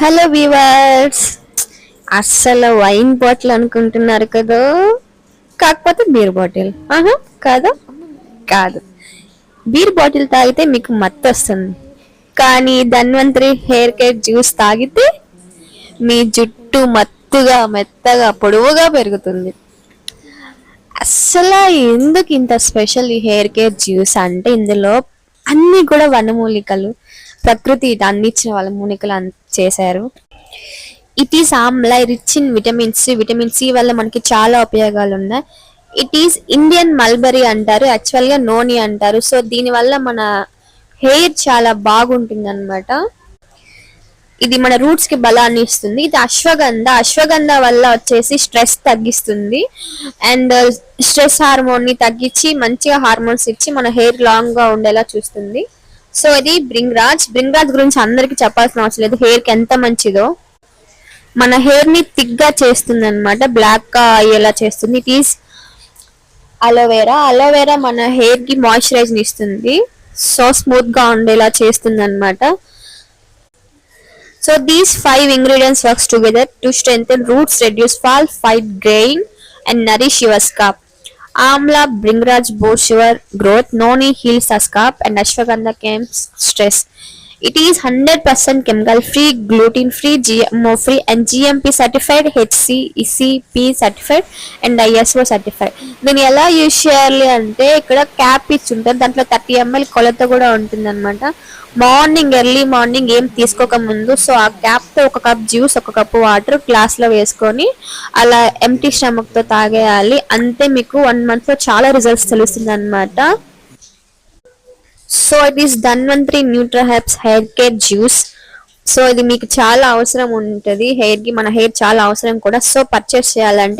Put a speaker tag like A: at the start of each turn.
A: Hello viewers అస్సలు wine bottle అనుకుంటున్నారు కదా? కాకపోతే బీర్ బాటిల్ ఆహా కాదా? కాదు. బీర్ బాటిల్ తాగితే మీకు మత్తు వస్తుంది. కానీ ధన్వంతరి హెయిర్ కేర్ జ్యూస్ తాగితే మీ జుట్టు మత్తుగా మెత్తగా పొడవుగా పెరుగుతుంది. అస్సలు ఎందుకు ఇంత స్పెషల్ ఈ హెయిర్ కేర్ జ్యూస్ అంటే ఇందులో అన్నీ కూడా వనమూలికలు. ప్రకృతి అందించిన వాళ్ళ మూలికలు చేశారు. It is amla rich in vitamin C vitamin C వల్ల మనకి చాలా ఉపయోగాలు ఉన్నాయి ఇట్ ఈస్ ఇండియన్ మల్బరీ అంటారు యాక్చువల్గా నోని అంటారు. సో దీని వల్ల మన హెయిర్ చాలా బాగుంటుంది అనమాట ఇది మన రూట్స్కి బలాన్ని ఇస్తుంది. ఇది అశ్వగంధ. అశ్వగంధ వల్ల వచ్చేసి స్ట్రెస్ తగ్గిస్తుంది. అండ్ స్ట్రెస్ హార్మోన్ని తగ్గించి మంచిగా హార్మోన్స్ ఇచ్చి మన హెయిర్ లాంగ్గా ఉండేలా చూస్తుంది. సో ఇది బ్రింగ్రాజ్. బ్రింగ్రాజ్ గురించి అందరికి చెప్పాల్సిన అవసరం లేదు. హెయిర్కి ఎంత మంచిదో. మన హెయిర్ని థిక్గా చేస్తుంది అనమాట బ్లాక్గా అయ్యేలా చేస్తుంది. It is aloe vera. అలోవేరా మన హెయిర్కి మాయిశ్చరైజ్ ఇస్తుంది. సో స్మూత్గా ఉండేలా చేస్తుంది అనమాట so these five ingredients works together to strength roots reduce fall fight greying and nourish your scalp. Amla Bringraj boosts your growth, Noni heals the scalp, and Ashwagandha came stress. It is 100% chemical free, gluten free, GMO free, and GMP certified, HCECP certified, and ISO certified. దీన్ని ఎలా use చేయాలి అంటే ఇక్కడ cap ఇచ్చి ఉంటుంది. దాంట్లో thirty ML కొలత కూడా ఉంటుంది అనమాట మార్నింగ్ ఎర్లీ మార్నింగ్ ఏం తీసుకోక ముందు సో ఆ క్యాప్తో ఒక కప్ జ్యూస్ ఒక కప్ వాటర్ గ్లాస్లో వేసుకొని అలా ఎంటీ స్టమక్తో తాగేయాలి. అంతే మీకు వన్ మంత్లో చాలా రిజల్ట్స్ తెలుస్తుంది అనమాట so it is Dhanvantari Nutra hair care juice so ఇది మీకు చాలా అవసరం ఉంటుంది. హెయిర్కి మన హెయిర్ చాలా అవసరం కూడా. సో పర్చేస్ చేయాలంటే